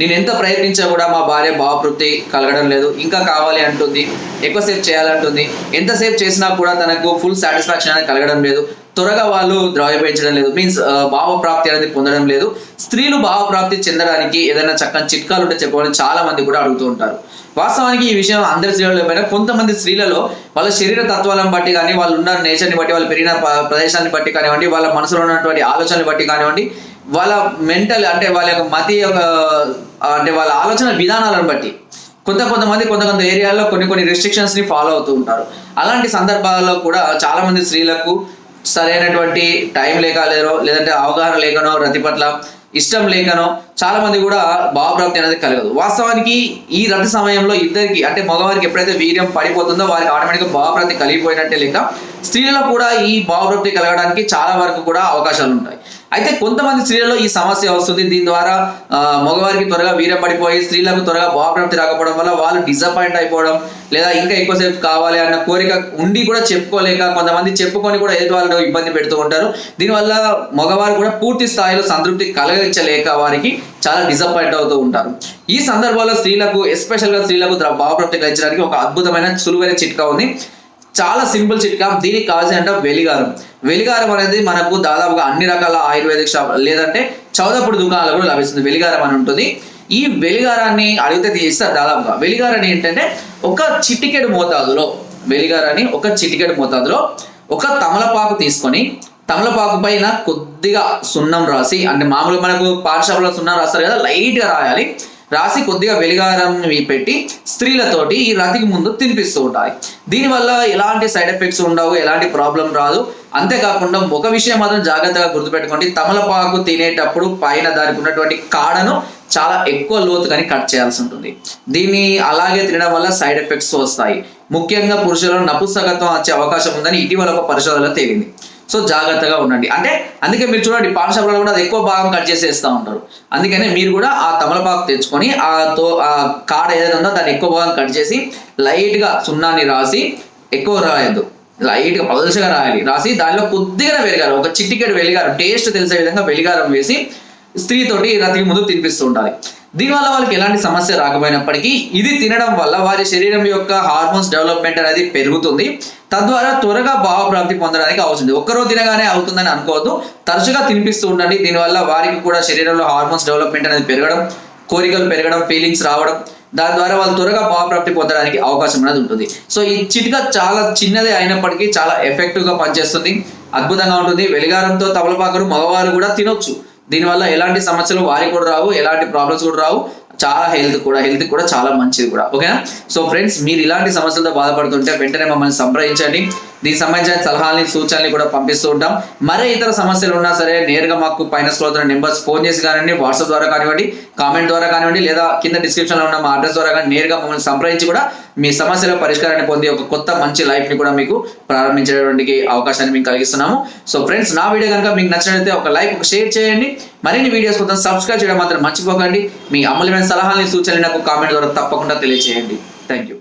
నేను ఎంత ప్రయత్నించా కూడా మా భార్య భావపృప్తి కలగడం లేదు. ఇంకా కావాలి అంటుంది ఎక్కువసేపు చేయాలంటుంది. ఎంతసేపు చేసినా కూడా తనకు ఫుల్ సాటిస్ఫాక్షన్ అనేది కలగడం లేదు. త్వరగా వాళ్ళు ద్రవ్యపించడం లేదు. మీన్స్ భావప్రాప్తి అనేది పొందడం లేదు. స్త్రీలు భావప్రాప్తి చెందడానికి ఏదైనా చక్కని చిట్కాలు ఉంటే చెప్పమని చాలా మంది కూడా అడుగుతూ ఉంటారు. వాస్తవానికి ఈ విషయం అందరి స్త్రీలలో పైన కొంతమంది స్త్రీలలో వాళ్ళ శరీర తత్వాలను బట్టి కానీ వాళ్ళు ఉన్న నేచర్ని బట్టి వాళ్ళు పెరిగిన ప్రదేశాన్ని బట్టి కానివ్వండి వాళ్ళ మనసులో ఉన్నటువంటి ఆలోచనలు బట్టి కానివ్వండి వాళ్ళ మెంటల్ అంటే వాళ్ళ యొక్క మతి యొక్క అంటే వాళ్ళ ఆలోచన విధానాలను బట్టి. కొంత కొంతమంది కొంత కొంత ఏరియాల్లో కొన్ని కొన్ని రెస్ట్రిక్షన్స్ని ఫాలో అవుతూ ఉంటారు. అలాంటి సందర్భాల్లో కూడా చాలా మంది స్త్రీలకు సరైనటువంటి టైం లేక లేదో లేదంటే అవగాహన లేకనో రతి పట్ల ఇష్టం లేకనో చాలా మంది కూడా భావప్రాప్తి అనేది కలగదు. వాస్తవానికి ఈ రతి సమయంలో ఇద్దరికి అంటే మగవారికి ఎప్పుడైతే వీర్యం పడిపోతుందో వారికి ఆటోమేటిక్గా భావప్రాప్తి కలిగిపోయినట్టే లెక్క స్త్రీలలో కూడా ఈ భావప్రాప్తి కలగడానికి చాలా వరకు కూడా అవకాశాలు ఉంటాయి. అయితే కొంతమంది స్త్రీలలో ఈ సమస్య వస్తుంది. దీని ద్వారా మగవారికి త్వరగా వీర్యం పడిపోయి స్త్రీలకు త్వరగా భావప్రాప్తి రాకపోవడం వల్ల వాళ్ళు డిసప్పాయింట్ అయిపోవడం లేదా ఇంకా ఎక్కువసేపు కావాలి అన్న కోరిక ఉండి కూడా చెప్పుకోలేక కొంతమంది చెప్పుకొని కూడా ఎదుటి వాళ్ళు ఇబ్బంది పెడుతూ ఉంటారు. దీనివల్ల మగవారు కూడా పూర్తి స్థాయిలో సంతృప్తి కలగించలేక వారికి చాలా డిసప్పాయింట్ అవుతూ ఉంటారు. ఈ సందర్భంలో స్త్రీలకు ఎస్పెషల్గా స్త్రీలకు భావప్రాప్తి కలిగించడానికి ఒక అద్భుతమైన సులువైన చిట్కా ఉంది. చాలా సింపుల్ చిట్కా. దీనికి కావాల్సిన అంటే వెలిగారం. వెలిగారం అనేది మనకు దాదాపుగా అన్ని రకాల ఆయుర్వేదిక్ షాప్ లేదంటే చౌదప్పుడు దుకాణాలు కూడా లభిస్తుంది. వెలిగారం అని ఉంటుంది. ఈ వెలిగారాన్ని అడిగితే తీస్తారు దాదాపుగా. వెలిగారాన్ని ఏంటంటే ఒక చిటికెడు మోతాదులో వెలిగారాన్ని ఒక చిటికెడు మోతాదులో ఒక తమలపాకు తీసుకొని తమలపాకు పైన కొద్దిగా సున్నం రాసి అంటే మామూలుగా మనకు పాఠశాలలో సున్నం రాస్తారు కదా లైట్గా రాయాలి. రాసి కొద్దిగా వెలిగారం పెట్టి స్త్రీలతోటి ఈ రతికి ముందు తినిపిస్తూ ఉంటాయి దీనివల్ల ఎలాంటి సైడ్ ఎఫెక్ట్స్ ఉండవు ఎలాంటి ప్రాబ్లం రాదు. అంతేకాకుండా ఒక విషయం మాత్రం జాగ్రత్తగా గుర్తుపెట్టుకోండి. తమలపాకు తినేటప్పుడు పైన దానికి ఉన్నటువంటి కాడను చాలా ఎక్కువ లోతుగాని కట్ చేయాల్సి ఉంటుంది. దీన్ని అలాగే తినడం వల్ల సైడ్ ఎఫెక్ట్స్ వస్తాయి. ముఖ్యంగా పురుషులలో నపుంసకత్వం వచ్చే అవకాశం ఉందని ఇటీవల ఒక పరిశోధనలో తేలింది. సో జాగ్రత్తగా ఉండండి. అంటే అందుకే మీరు చూడండి పాఠశాలలో కూడా అది ఎక్కువ భాగం కట్ చేసేస్తూ ఉంటారు. అందుకనే మీరు కూడా ఆ తమలపాకు తెచ్చుకొని ఆ తో ఆ కాడ ఏదైనా ఉందో దాన్ని ఎక్కువ భాగం కట్ చేసి లైట్గా సున్నాని సున్నాన్ని రాసి ఎక్కువ రాయద్దు. లైట్గా పలుచగా రాయాలి. రాసి దానిలో కొద్దిగా వెలిగారు. ఒక చిట్టికెడు వెలిగారు టేస్ట్ తెలిసే విధంగా వెలిగారం వేసి స్త్రీతోటి రతికి ముందు తినిపిస్తూ ఉండాలి. దీనివల్ల వాళ్ళకి ఎలాంటి సమస్య రాకపోయినప్పటికీ ఇది తినడం వల్ల వారి శరీరం యొక్క హార్మోన్స్ డెవలప్మెంట్ అనేది పెరుగుతుంది. తద్వారా త్వరగా భావప్రాప్తి పొందడానికి అవుతుంది ఒక్కరోజు తినగానే అవుతుందని అనుకోవద్దు. తరచుగా తినిపిస్తూ ఉండండి. దీనివల్ల వారికి కూడా శరీరంలో హార్మోన్స్ డెవలప్మెంట్ అనేది పెరగడం కోరికలు పెరగడం ఫీలింగ్స్ రావడం దాని ద్వారా వాళ్ళు త్వరగా భావప్రాప్తి పొందడానికి అవకాశం అనేది ఉంటుంది. సో ఈ చిట్కా చాలా చిన్నదే అయినప్పటికీ చాలా ఎఫెక్టివ్గా పనిచేస్తుంది. అద్భుతంగా ఉంటుంది. వెలిగారంతో తమలపాకులు మగవారు కూడా తినొచ్చు. దీనివల్ల ఎలాంటి సమస్యలు వారికి కూడా రావు ఎలాంటి ప్రాబ్లమ్స్ కూడా రావు. చాలా హెల్త్ కూడా హెల్త్ కూడా చాలా మంచిది కూడా. ఓకేనా సో ఫ్రెండ్స్ మీరు ఇలాంటి సమస్యలతో బాధపడుతుంటే వెంటనే మమ్మల్ని సంప్రదించండి. దీనికి సంబంధించిన సలహాలని సూచనలు కూడా పంపిస్తూ ఉంటాం. మరే ఇతర సమస్యలు ఉన్నా సరే నేరుగా మాకు పైన స్క్రోల్ నెంబర్స్ ఫోన్ చేసి కానివ్వండి వాట్సాప్ ద్వారా కానివ్వండి కామెంట్ ద్వారా కానివ్వండి లేదా కింద డిస్క్రిప్షన్లో ఉన్న మా అడ్రస్ ద్వారా కానీ నేరుగా మమ్మల్ని సంప్రదించి కూడా మీ సమస్యల పరిష్కారాన్ని పొంది ఒక కొత్త మంచి లైఫ్ని కూడా మీకు ప్రారంభించేటువంటి అవకాశాన్ని మేము కలిగిస్తున్నాము. సో ఫ్రెండ్స్ నా వీడియో కనుక మీకు నచ్చినట్లయితే ఒక లైక్ ఒక షేర్ చేయండి. మరిన్ని వీడియోస్ కోసం సబ్స్క్రైబ్ చేయడం మాత్రం మర్చిపోకండి. మీ అమూల్యమైన సలహాలని సూచనలు నాకు కామెంట్ ద్వారా తప్పకుండా తెలియజేయండి థ్యాంక్ యూ